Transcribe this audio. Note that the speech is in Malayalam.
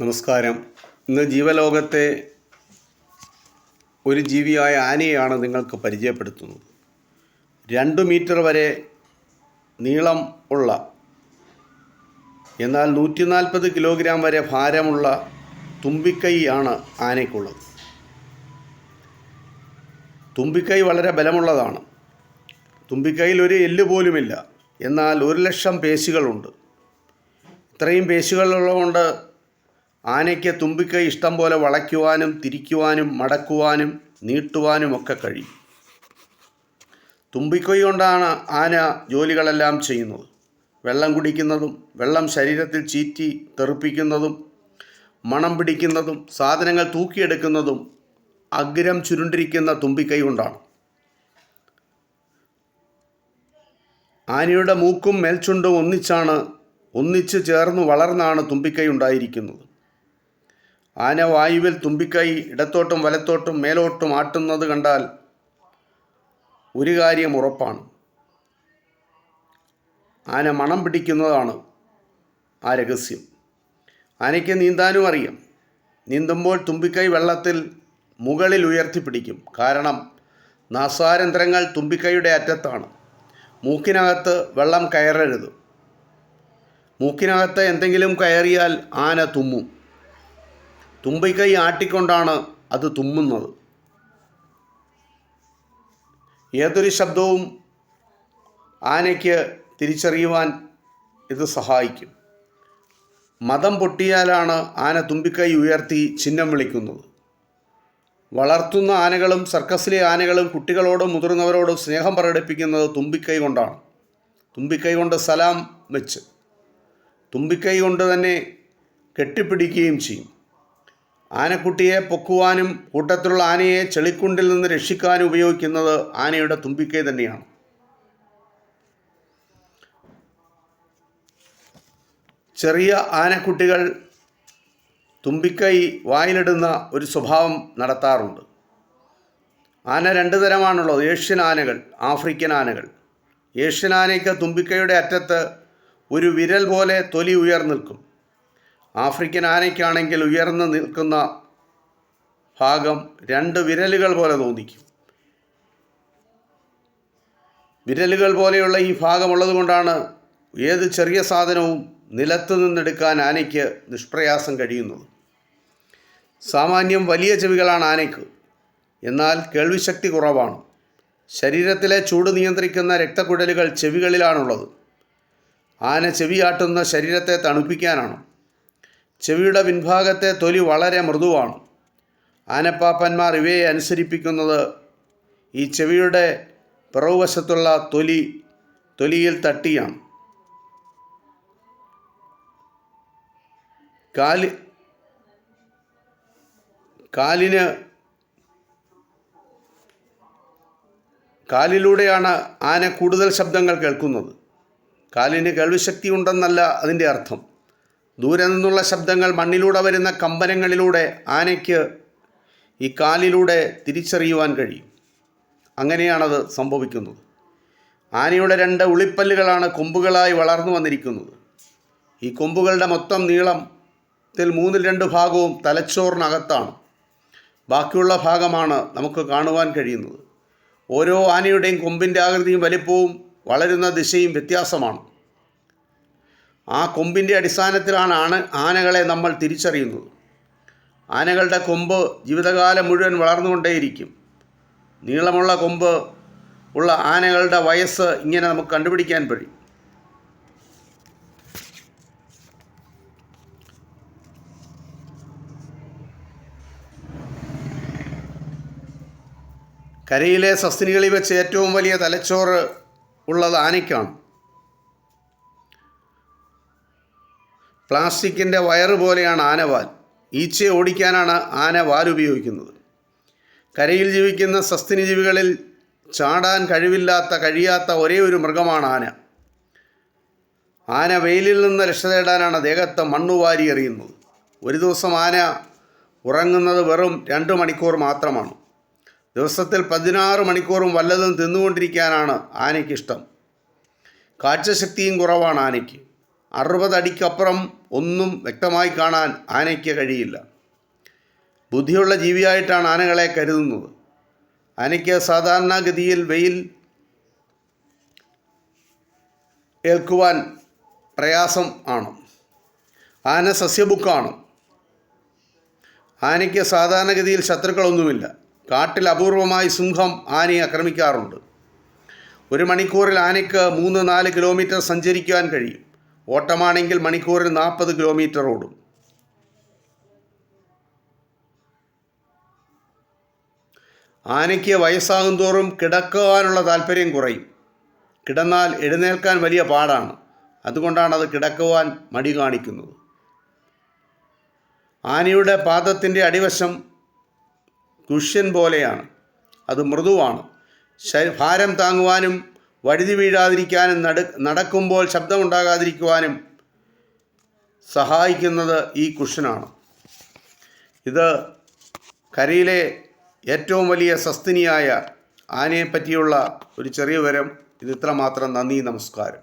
നമസ്കാരം. ഇന്ന് ജീവലോകത്തെ ഒരു ജീവിയായ ആനയെയാണ് നിങ്ങൾക്ക് പരിചയപ്പെടുത്തുന്നത്. രണ്ട് മീറ്റർ വരെ നീളം ഉള്ള എന്നാൽ നൂറ്റി നാൽപ്പത് കിലോഗ്രാം വരെ ഭാരമുള്ള തുമ്പിക്കൈയാണ് ആനയ്ക്കുള്ളത്. തുമ്പിക്കൈ വളരെ ബലമുള്ളതാണ്. തുമ്പിക്കൈയിൽ ഒരു എല്ല് പോലുമില്ല. എന്നാൽ ഒരു ലക്ഷം പേശികളുണ്ട്. ഇത്രയും പേശികളുള്ളതുകൊണ്ട് ആനയ്ക്ക് തുമ്പിക്കൈ ഇഷ്ടം പോലെ വളയ്ക്കുവാനും തിരിക്കുവാനും മടക്കുവാനും നീട്ടുവാനും ഒക്കെ കഴിയും. തുമ്പിക്കൈ കൊണ്ടാണ് ആന ജോലികളെല്ലാം ചെയ്യുന്നത്. വെള്ളം കുടിക്കുന്നതും വെള്ളം ശരീരത്തിൽ ചീറ്റി തെറിപ്പിക്കുന്നതും മണം പിടിക്കുന്നതും സാധനങ്ങൾ തൂക്കിയെടുക്കുന്നതും അഗ്രം ചുരുണ്ടിരിക്കുന്ന തുമ്പിക്കൈ കൊണ്ടാണ്. ആനയുടെ മൂക്കും മേൽച്ചുണ്ടും ഒന്നിച്ചാണ് ഒന്നിച്ച് ചേർന്ന് വളർന്നാണ് തുമ്പിക്കൈ ഉണ്ടായിരിക്കുന്നത്. ആന വായുവിൽ തുമ്പിക്കൈ ഇടത്തോട്ടും വലത്തോട്ടും മേലോട്ടും ആട്ടുന്നത് കണ്ടാൽ ഒരു കാര്യം ഉറപ്പാണ്. ആന മണം പിടിക്കുന്നതാണ് ആ രഹസ്യം. ആനയ്ക്ക് നീന്താനും അറിയാം. നീന്തുമ്പോൾ തുമ്പിക്കൈ വെള്ളത്തിൽ മുകളിൽ ഉയർത്തിപ്പിടിക്കും. കാരണം നാസാരന്ധ്രങ്ങൾ തുമ്പിക്കൈയുടെ അറ്റത്താണ്. മൂക്കിനകത്ത് വെള്ളം കയറരുത്. മൂക്കിനകത്ത് എന്തെങ്കിലും കയറിയാൽ ആന തുമ്മും. തുമ്പിക്കൈ ആട്ടിക്കൊണ്ടാണ് അത് തുമ്മുന്നത്. ഏതൊരു ശബ്ദവും ആനയ്ക്ക് തിരിച്ചറിയുവാൻ ഇത് സഹായിക്കും. മതം പൊട്ടിയാലാണ് ആന തുമ്പിക്കൈ ഉയർത്തി ചിഹ്നം വിളിക്കുന്നത്. വളർത്തുന്ന ആനകളും സർക്കസിലെ ആനകളും കുട്ടികളോടും മുതിർന്നവരോടും സ്നേഹം പ്രകടിപ്പിക്കുന്നത് തുമ്പിക്കൈ കൊണ്ടാണ്. തുമ്പിക്കൈ കൊണ്ട് സലാം വെച്ച്. തുമ്പിക്കൈ കൊണ്ട് തന്നെ കെട്ടിപ്പിടിക്കുകയും ചെയ്യും. ആനക്കുട്ടിയെ പൊക്കുവാനും കൂട്ടത്തിലുള്ള ആനയെ ചെളിക്കുണ്ടിൽ നിന്ന് രക്ഷിക്കാനും ഉപയോഗിക്കുന്നത് ആനയുടെ തുമ്പിക്കൈ തന്നെയാണ്. ചെറിയ ആനക്കുട്ടികൾ തുമ്പിക്കൈ വായിലിടുന്ന ഒരു സ്വഭാവം നടത്താറുണ്ട്. ആന രണ്ട് തരമാണുള്ളത്. ഏഷ്യൻ ആനകൾ ആഫ്രിക്കൻ ആനകൾ. ഏഷ്യൻ ആനയ്ക്ക് തുമ്പിക്കൈയുടെ അറ്റത്ത് ഒരു വിരൽ പോലെ തൊലി ഉയർന്നു നിൽക്കും ആഫ്രിക്കൻ ആനയ്ക്കാണെങ്കിൽ ഉയർന്നു നിൽക്കുന്ന ഭാഗം രണ്ട് വിരലുകൾ പോലെ തോന്നിക്കും. വിരലുകൾ പോലെയുള്ള ഈ ഭാഗമുള്ളത് കൊണ്ടാണ് ഏത് ചെറിയ സാധനവും നിലത്ത് നിന്നെടുക്കാൻ ആനയ്ക്ക് നിഷ്പ്രയാസം കഴിയുന്നത്. സാമാന്യം വലിയ ചെവികളാണ് ആനയ്ക്ക്. എന്നാൽ കേൾവിശക്തി കുറവാണ്. ശരീരത്തിലെ ചൂട് നിയന്ത്രിക്കുന്ന രക്തക്കുഴലുകൾ ചെവികളിലാണുള്ളത്. ആന ചെവിയാട്ടുന്ന ശരീരത്തെ തണുപ്പിക്കാനാണ്. ചെവിയുടെ പിൻഭാഗത്തെ തൊലി വളരെ മൃദുവാണ്. ആനപ്പാപ്പന്മാർ ഇവയെ അനുസരിപ്പിക്കുന്നത് ഈ ചെവിയുടെ പിറവുവശത്തുള്ള തൊലി തൊലിയിൽ തട്ടിയാണ്. കാലി കാലിന് കാലിലൂടെയാണ് ആന കൂടുതൽ ശബ്ദങ്ങൾ കേൾക്കുന്നത്. കാലിന് കേൾവിശക്തി ഉണ്ടെന്നല്ല അതിന്റെ അർത്ഥം. ദൂരെ നിന്നുള്ള ശബ്ദങ്ങൾ മണ്ണിലൂടെ വരുന്ന കമ്പനങ്ങളിലൂടെ ആനയ്ക്ക് ഈ കാലിലൂടെ തിരിച്ചറിയുവാൻ കഴിയും. അങ്ങനെയാണത് സംഭവിക്കുന്നത്. ആനയുടെ രണ്ട് ഉളിപ്പല്ലുകളാണ് കൊമ്പുകളായി വളർന്നു വന്നിരിക്കുന്നത്. ഈ കൊമ്പുകളുടെ മൊത്തം നീളത്തിൽ മൂന്നിൽ രണ്ട് ഭാഗവും തലച്ചോറിനകത്താണ്. ബാക്കിയുള്ള ഭാഗമാണ് നമുക്ക് കാണുവാൻ കഴിയുന്നത്. ഓരോ ആനയുടെയും കൊമ്പിന്റെ ആകൃതിയും വലിപ്പവും വളരുന്ന ദിശയും വ്യത്യാസമാണ്. ആ കൊമ്പിന്റെ അടിസ്ഥാനത്തിലാണ് ആന ആനകളെ നമ്മൾ തിരിച്ചറിയുന്നത്. ആനകളുടെ കൊമ്പ് ജീവിതകാലം മുഴുവൻ വളർന്നുകൊണ്ടേയിരിക്കും. നീളമുള്ള കൊമ്പ് ഉള്ള ആനകളുടെ വയസ്സ് ഇങ്ങനെ നമുക്ക് കണ്ടുപിടിക്കാൻ കഴിയും. കരയിലെ സസ്തിനികളിൽ വെച്ച് ഏറ്റവും വലിയ തലച്ചോറ് ഉള്ളത് ആനയ്ക്കാണ്. പ്ലാസ്റ്റിക്കിന്റെ വയറ് പോലെയാണ് ആനവാൽ. ഈച്ചയെ ഓടിക്കാനാണ് ആന വാൽ ഉപയോഗിക്കുന്നത്. കരയിൽ ജീവിക്കുന്ന സസ്തിനി ജീവികളിൽ ചാടാൻ കഴിവില്ലാത്ത കഴിയാത്ത ഒരേ ഒരു മൃഗമാണ് ആന. ആന വെയിലിൽ നിന്ന് രക്ഷ തേടാനാണ് ദേഹത്ത് മണ്ണുവാരി എറിയുന്നത്. ഒരു ദിവസം ആന ഉറങ്ങുന്നത് വെറും രണ്ട് മണിക്കൂർ മാത്രമാണ്. ദിവസത്തിൽ പതിനാറ് മണിക്കൂറും വല്ലതും തിന്നുകൊണ്ടിരിക്കാനാണ് ആനയ്ക്കിഷ്ടം കാഴ്ചശക്തിയും കുറവാണ് ആനയ്ക്ക്. അറുപതടിക്കപ്പുറം ഒന്നും വ്യക്തമായി കാണാൻ ആനയ്ക്ക് കഴിയില്ല. ബുദ്ധിയുള്ള ജീവിയായിട്ടാണ് ആനകളെ കരുതുന്നത്. ആനയ്ക്ക് സാധാരണഗതിയിൽ വെയിൽ ഏൽക്കുവാൻ പ്രയാസം ആണ്. ആന സസ്യബുക്കാണ്. ആനയ്ക്ക് സാധാരണഗതിയിൽ ശത്രുക്കളൊന്നുമില്ല. കാട്ടിൽ അപൂർവമായി സിംഹം ആനയെ ആക്രമിക്കാറുണ്ട്. ഒരു മണിക്കൂറിൽ ആനയ്ക്ക് മൂന്ന് നാല് കിലോമീറ്റർ സഞ്ചരിക്കുവാൻ കഴിയും. ഓട്ടമാണെങ്കിൽ മണിക്കൂറിൽ നാൽപ്പത് കിലോമീറ്റർ ഓടും. ആനയ്ക്ക് വയസ്സാകും തോറും കിടക്കുവാനുള്ള താല്പര്യം കുറയും. കിടന്നാൽ എഴുന്നേൽക്കാൻ വലിയ പാടാണ്. അതുകൊണ്ടാണ് അത് കിടക്കുവാൻ മടി കാണിക്കുന്നത്. ആനയുടെ പാദത്തിന്റെ അടിവശം കുഷ്യൻ പോലെയാണ്. അത് മൃദുവാണ്. ഭാരം താങ്ങുവാനും വഴുതി വീഴാതിരിക്കാനും നട നടക്കുമ്പോൾ ശബ്ദമുണ്ടാകാതിരിക്കുവാനും സഹായിക്കുന്നത് ഈ കുഷനാണ് ഇത് കരയിലെ ഏറ്റവും വലിയ സസ്തിനിയായ ആനയെപ്പറ്റിയുള്ള ഒരു ചെറിയ വിവരം ഇത് ഇത്രമാത്രം നന്ദി നമസ്കാരം.